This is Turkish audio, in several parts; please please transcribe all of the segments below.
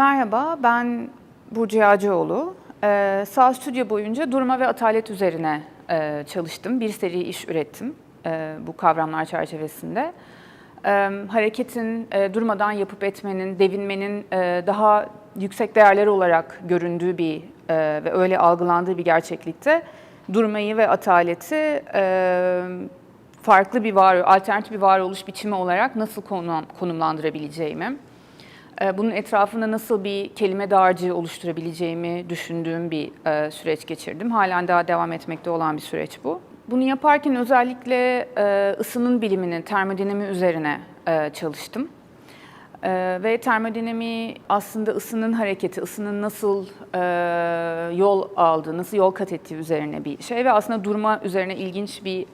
Merhaba, ben Burcu Yağcıoğlu. Ee, Sağ Stüdyo boyunca durma ve atalet üzerine e, çalıştım. Bir seri iş ürettim e, bu kavramlar çerçevesinde. E, hareketin, e, durmadan yapıp etmenin, devinmenin e, daha yüksek değerleri olarak göründüğü bir e, ve öyle algılandığı bir gerçeklikte durmayı ve ataleti e, farklı bir var, alternatif bir varoluş biçimi olarak nasıl konum, konumlandırabileceğimi, bunun etrafında nasıl bir kelime dağarcığı oluşturabileceğimi düşündüğüm bir e, süreç geçirdim. Halen daha devam etmekte olan bir süreç bu. Bunu yaparken özellikle e, ısının bilimini, termodinami üzerine e, çalıştım. Ve termodinami aslında ısının hareketi, ısının nasıl yol aldığı, nasıl yol kat ettiği üzerine bir şey ve aslında durma üzerine ilginç bir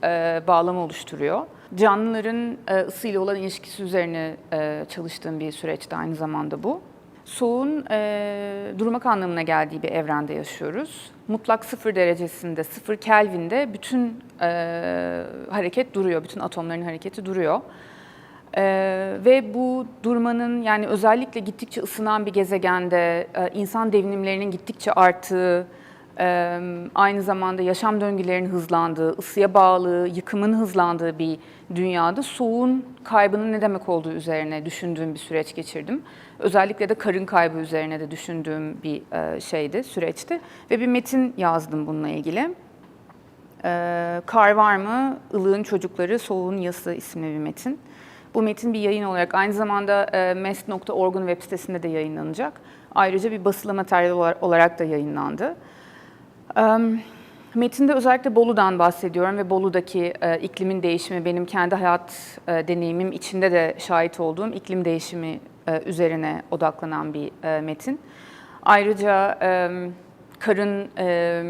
bağlama oluşturuyor. Canlıların e, ısıyla olan ilişkisi üzerine e, çalıştığım bir süreçti aynı zamanda bu. Soğuğun e, durmak anlamına geldiği bir evrende yaşıyoruz. Mutlak sıfır derecesinde, sıfır Kelvin'de bütün e, hareket duruyor, bütün atomların hareketi duruyor. Ee, ve bu durmanın yani özellikle gittikçe ısınan bir gezegende e, insan devinimlerinin gittikçe arttığı, aynı zamanda yaşam döngülerinin hızlandığı, ısıya bağlı, yıkımın hızlandığı bir dünyada soğuğun kaybının ne demek olduğu üzerine düşündüğüm bir süreç geçirdim. Özellikle de karın kaybı üzerine de düşündüğüm bir şeydi, süreçti. Ve bir metin yazdım bununla ilgili. Kar var mı? Ilığın Çocukları, Soğuğun Yası isimli bir metin. Bu metin bir yayın olarak aynı zamanda e, mest.org'un web sitesinde de yayınlanacak. Ayrıca bir basılı materyal olar- olarak da yayınlandı. Metinde özellikle Bolu'dan bahsediyorum ve Bolu'daki e, iklimin değişimi benim kendi hayat e, deneyimim içinde de şahit olduğum iklim değişimi e, üzerine odaklanan bir e, metin. Ayrıca e, karın e,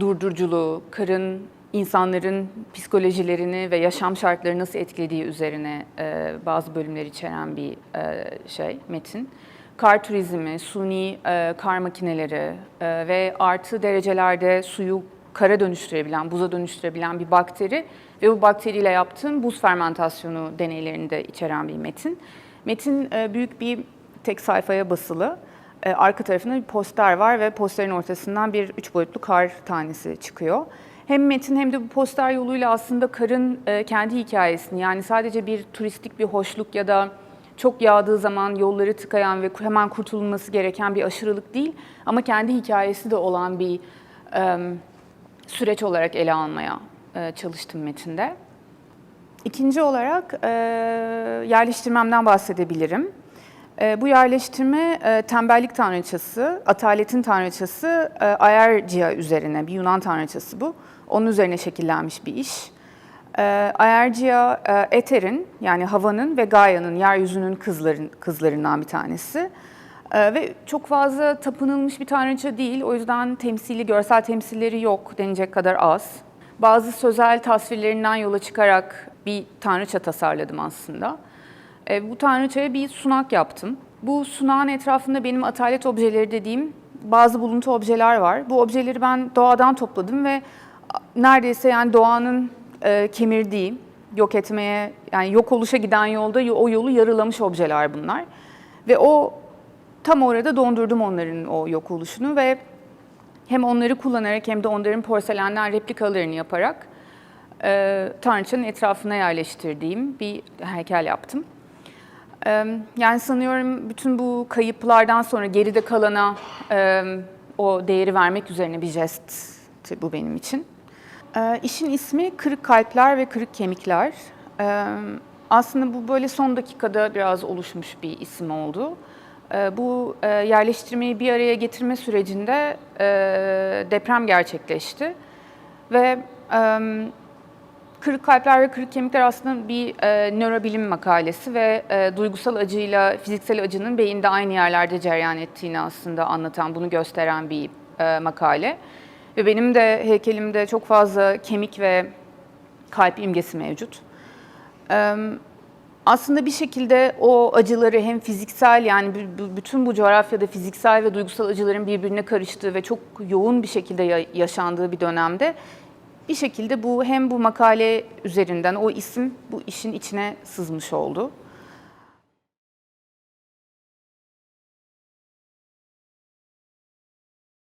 durduruculuğu, karın insanların psikolojilerini ve yaşam şartlarını nasıl etkilediği üzerine e, bazı bölümler içeren bir e, şey, metin. Kar turizmi, suni e, kar makineleri e, ve artı derecelerde suyu kara dönüştürebilen, buza dönüştürebilen bir bakteri ve bu bakteriyle yaptığım buz fermentasyonu deneylerini de içeren bir metin. Metin e, büyük bir tek sayfaya basılı. E, arka tarafında bir poster var ve posterin ortasından bir üç boyutlu kar tanesi çıkıyor. Hem metin hem de bu poster yoluyla aslında karın e, kendi hikayesini yani sadece bir turistik bir hoşluk ya da çok yağdığı zaman yolları tıkayan ve hemen kurtulması gereken bir aşırılık değil ama kendi hikayesi de olan bir e, süreç olarak ele almaya e, çalıştım metinde. İkinci olarak e, yerleştirmemden bahsedebilirim. E, bu yerleştirme e, tembellik tanrıçası, ataletin tanrıçası e, Ayercia üzerine, bir Yunan tanrıçası bu. Onun üzerine şekillenmiş bir iş. E, Ayercia, e, Eter'in yani havanın ve Gaia'nın, yeryüzünün kızların, kızlarından bir tanesi. E, ve çok fazla tapınılmış bir tanrıça değil, o yüzden temsili, görsel temsilleri yok denecek kadar az. Bazı sözel tasvirlerinden yola çıkarak bir tanrıça tasarladım aslında. E, bu tanrıçaya bir sunak yaptım. Bu sunağın etrafında benim atalet objeleri dediğim bazı buluntu objeler var. Bu objeleri ben doğadan topladım ve neredeyse yani doğanın e, kemirdiği, yok etmeye, yani yok oluşa giden yolda o yolu yarılamış objeler bunlar. Ve o tam orada dondurdum onların o yok oluşunu ve hem onları kullanarak hem de onların porselenden replikalarını yaparak e, tanrıçanın etrafına yerleştirdiğim bir heykel yaptım. E, yani sanıyorum bütün bu kayıplardan sonra geride kalana e, o değeri vermek üzerine bir jestti bu benim için. E, işin ismi Kırık Kalpler ve Kırık Kemikler. E, aslında bu böyle son dakikada biraz oluşmuş bir isim oldu. E, bu e, yerleştirmeyi bir araya getirme sürecinde e, deprem gerçekleşti ve e, Kırık Kalpler ve Kırık Kemikler aslında bir e, nörobilim makalesi ve e, duygusal acıyla fiziksel acının beyinde aynı yerlerde cereyan ettiğini aslında anlatan, bunu gösteren bir e, makale. Ve benim de heykelimde çok fazla kemik ve kalp imgesi mevcut. Aslında bir şekilde o acıları hem fiziksel yani bütün bu coğrafyada fiziksel ve duygusal acıların birbirine karıştığı ve çok yoğun bir şekilde ya- yaşandığı bir dönemde bir şekilde bu hem bu makale üzerinden o isim bu işin içine sızmış oldu.